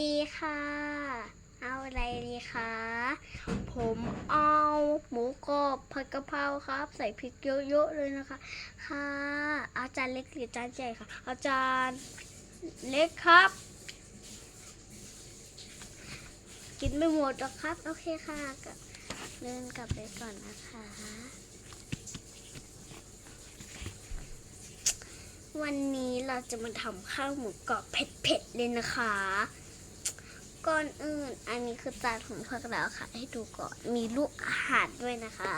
ดีค่ะ เอาอะไรดีคะ ผมเอาหมูกรอบผัดกะเพราครับ ใส่พริกเยอะๆเลยนะคะ ค่ะอาจารย์เล็กหรือจานใหญ่ค่ะอาจารย์เล็กครับ กินไม่หมดหรอกครับ โอเคค่ะก็เดินกลับไปก่อนนะคะ วันนี้เราจะมาทำข้าวหมูกรอบเผ็ดๆเลยนะคะ ก่อนอื่น อันนี้คือจานของพวกเราค่ะ ให้ดูก่อน มีลูกอาหารด้วยนะคะ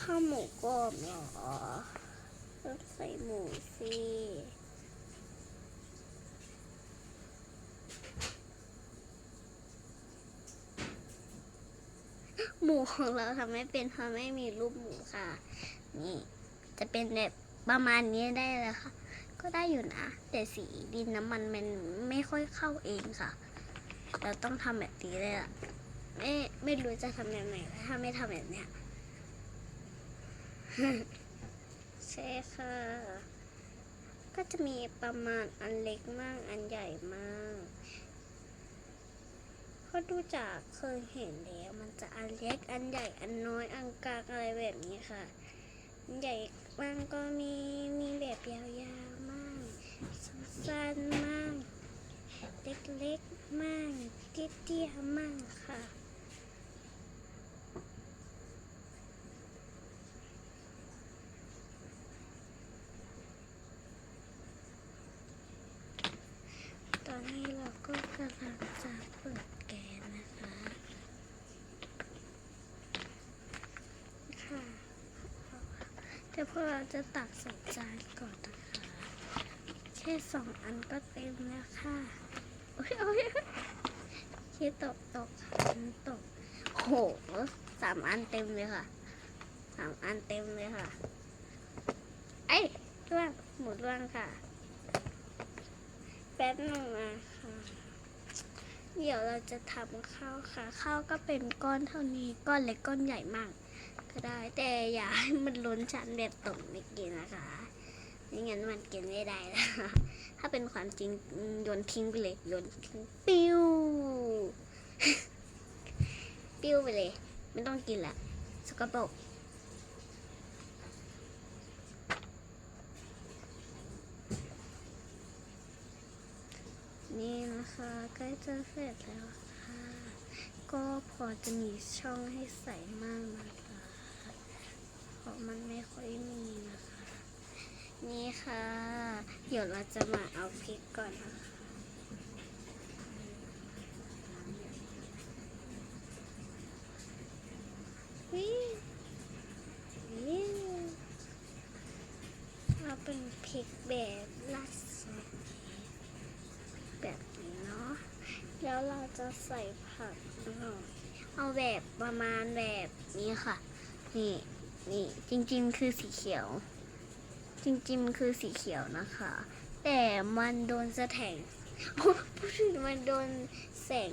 ข้าวหมูกรอบเหรอต้องใส่หมูสิหมูของเราทำไม่เป็นเพราะไม่มีรูปหมูค่ะ นี่ จะเป็นแบบประมาณนี้ได้เลยค่ะ ก็ได้อยู่นะ แต่สีดินน้ำมันมันไม่ค่อยเข้าเองค่ะ เราต้องทำแบบนี้เลยอะไม่ไม่รู้จะทำแบบไหนถ้าไม่ทำแบบเนี้ยใช่ค่ะ ก็จะมีประมาณอันเล็กมาก อันใหญ่มากเพราะดูจากเคยเห็นแล้วมันจะอันเล็ก อันใหญ่ อันน้อย อันกลางอะไรแบบนี้ค่ะ ใหญ่มากก็มี มีแบบยาวๆมากสั้นๆมาก เล็กๆมากเตี้ยๆมากค่ะ ตอนนี้เราก็กำลังจะเปิดแก๊สนะคะ ค่ะ แต่พวกเราจะตักใส่จานก่อนนะคะแค่สองอันก็เต็มแล้วค่ะโอ้ยโอ้ยคิดตกตกค่ะตกโหสามอันเต็มเลยค่ะสามอันเต็มเลยค่ะไอ้ร่วงหมูร่วงค่ะแป๊บหนึ่งนะคะเดี๋ยวเราจะทำข้าวค่ะ ข้าวก็เป็นก้อนเท่านี้ ก้อนเล็กก้อนใหญ่มาก ก็ได้แต่อย่าให้มันล้นชั้นแบบตกไม่กินนะคะไม่งั้นมันกินไม่ได้นะคะถ้าเป็นความจริงโยนทิ้งไปเลยโยนทิ้งปิ้วปิ้วไปเลย ไม่ต้องกินละสกปรกนี่นะคะใกล้จะเสร็จแล้วค่ะ ก็พอจะมีช่องให้ใส่มากนะ ราะมันไม่ค่อยมีนะคะ นี่ค่ะ เดี๋ยวเราจะมาเอาพริกก่อนนะคะวิวิเราเป็นพริกแบบลัดซอสแบบนี้เนาะ แล้วเราจะใส่ผักหน่อยเอาแบบประมาณแบบนี้ค่ะ นี่ นี่จริงๆ คือสีเขียว จริงๆ คือสีเขียวนะคะ แต่มันโดนแสงพูดถึงมันโดนแสง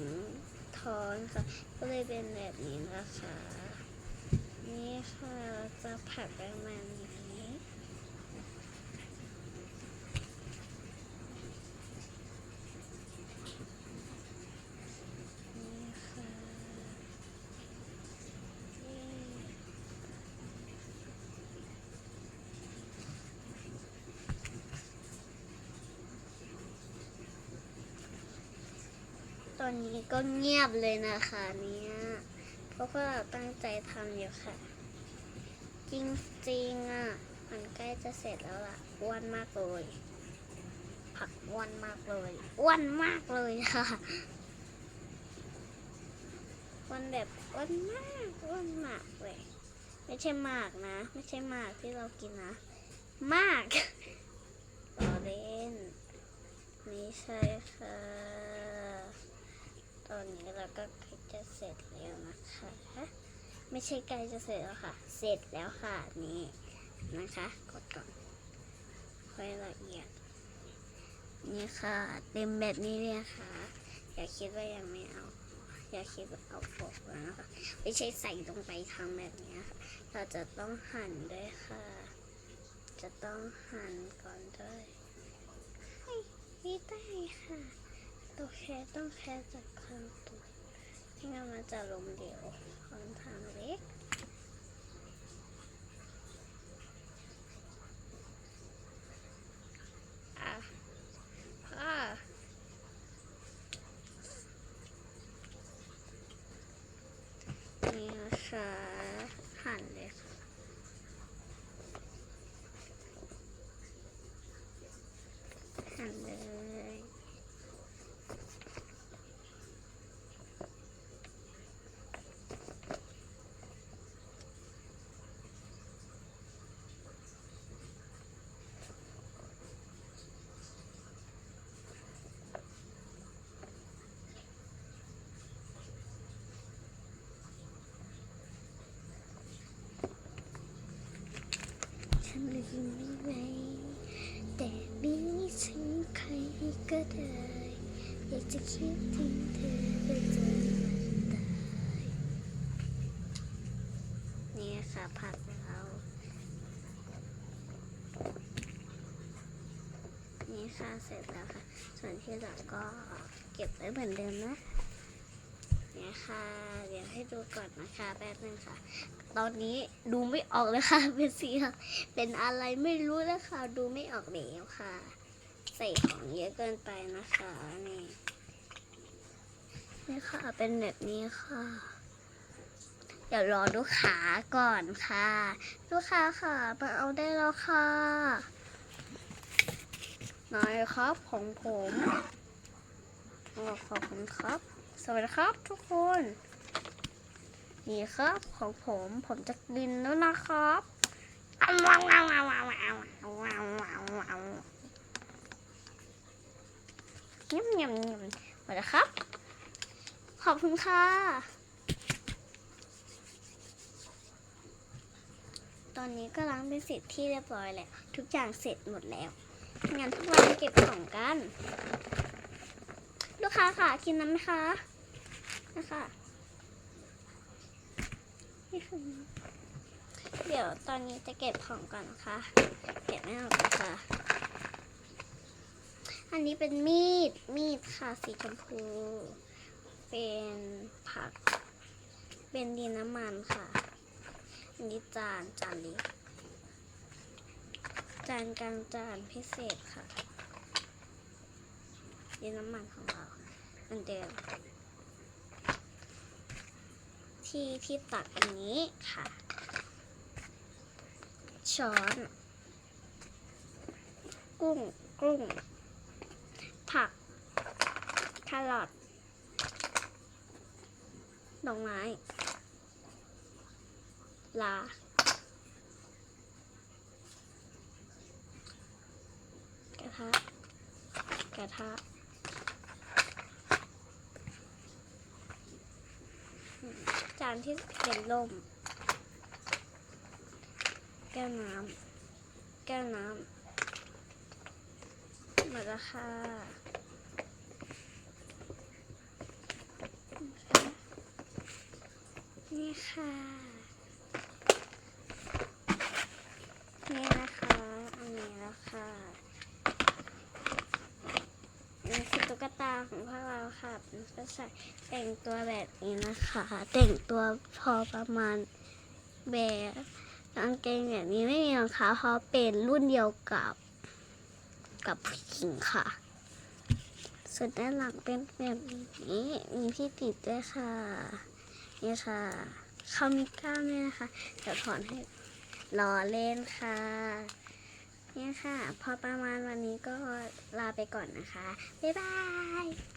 ทอนค่ะ ก็เลยเป็นแบบนี้นะคะ นี่ค่ะจะผัดประมาณนี้ค่ะนี่ต อนนี้ก็เงียบเลยนะคะเนี่ยเพราะว่าเราตั้งใจทำอยู่ค่ะ จริงๆอะมันใกล้จะเสร็จแล้วล่ะอ้วนมากเลย ผักอ้วนมากเลยอ้วนมากเลยค่ะอ้วนแบบอ้วนมากอ้วนมากเลยไม่ใช่มากนะ ไม่ใช่มากที่เรากินนะ มากต่อเล่นไม่ใช่ค่ะ ตอนนี้เราก็ใกล้จะเสร็จแล้วนะคะ ไม่ใช่ใกล้จะเสร็จแล้วค่ะ เสร็จแล้วค่ะนี่นะคะ กดก่อนค่อยละเอียด นี่ค่ะ เต็มแบบนี้เลยค่ะ อย่าคิดว่ายังไม่เอา อย่าคิดว่าเอาปกแล้วนะคะไม่ใช่ใส่ลงไปทำแบบนี้ค่ะ เราจะต้องหั่นด้วยค่ะ จะต้องหั่นก่อนด้วยเฮ้ยไม่ได้ค่ะ ตกต้องแค่จากข้างตัวไม่งั้นมันจะลมเหลวคอนข้างเล็กอะอะนี่นะคะหั่นเลยค่ะหั่นเลย ฉัน ลืมไม่ไหวแต่ไม่ถึงใครก็ได้อยากจะคิดถึงเธอไปจนวันตายนี่ค่ะผักเรานี่ค่ะเสร็จแล้วค่ะ ส่วนที่เหลือก็เก็บไว้เหมือนเดิมนะเนี่ยค่ะ เดี๋ยวให้ดูก่อนนะคะแป๊บนึงค่ะ ตอนนี้ดูไม่ออกเลยค่ะ เป็นสีเป็นอะไรไม่รู้แล้วค่ะ ดูไม่ออกแล้วค่ะ ใส่ของเยอะเกินไปนะคะนี่นี่ค่ะเป็นแบบนี้ค่ะ เดี๋ยวรอลูกค้าก่อนค่ะ ลูกค้าค่ะมาเอาได้แล้วค่ะนายครับของผมขอบคุณครับ สวัสดีครับทุกคน นี่ครับ ของผมผมจะกินแล้วนะครับยำยำยำมาเลยครับ ขอบคุณค่ะ ตอนนี้ก็ล้างเป็นเสร็จที่เรียบร้อยแล้ว ทุกอย่างเสร็จหมดแล้วงั้นทุกวันเก็บของกัน ลูกค้าค่ะ กินน้ำไหมคะนะคะ เดี๋ยวตอนนี้จะเก็บของก่อนนะคะ เก็บไม่ออกนะคะอันนี้เป็นมีด มีดค่ะสีชมพู เป็นผัก เป็นดินน้ำมันค่ะ อันนี้จาน จานเล็กจานกลางจานพิเศษค่ะดินน้ำมันของเราเหมือนเดิม ที่ที่ตักอันนี้ค่ะ ช้อน กุ้งกุ้ง ผักแครอทดอกไม้ ลา กระทะ กระทะ จานที่เป็นลมแก้วน้ำแก้วน้ำหมดแล้วค่ะนี่ค่ะ นี่นะคะ อันนี้แล้วค่ะนี่คือ ตาของพวกเราค่ะก็ใส่แต่งตัวแบบนี้นะคะ แต่งตัวพอประมาณแบบกางเกงแบบนี้ไม่มีรองเท้าเพราะเป็นรุ่นเดียวกับ กับผู้หญิงค่ะส่วนด้านหลังเป็นแบบนี้ มีที่ติดด้วยค่ะ นี่ค่ะเขามีกล้ามด้วยนะคะเดี๋ยวถอนให้รอเล่นค่ะ เนี่ยค่ะ พอประมาณวันนี้ก็ลาไปก่อนนะคะ บ๊ายบาย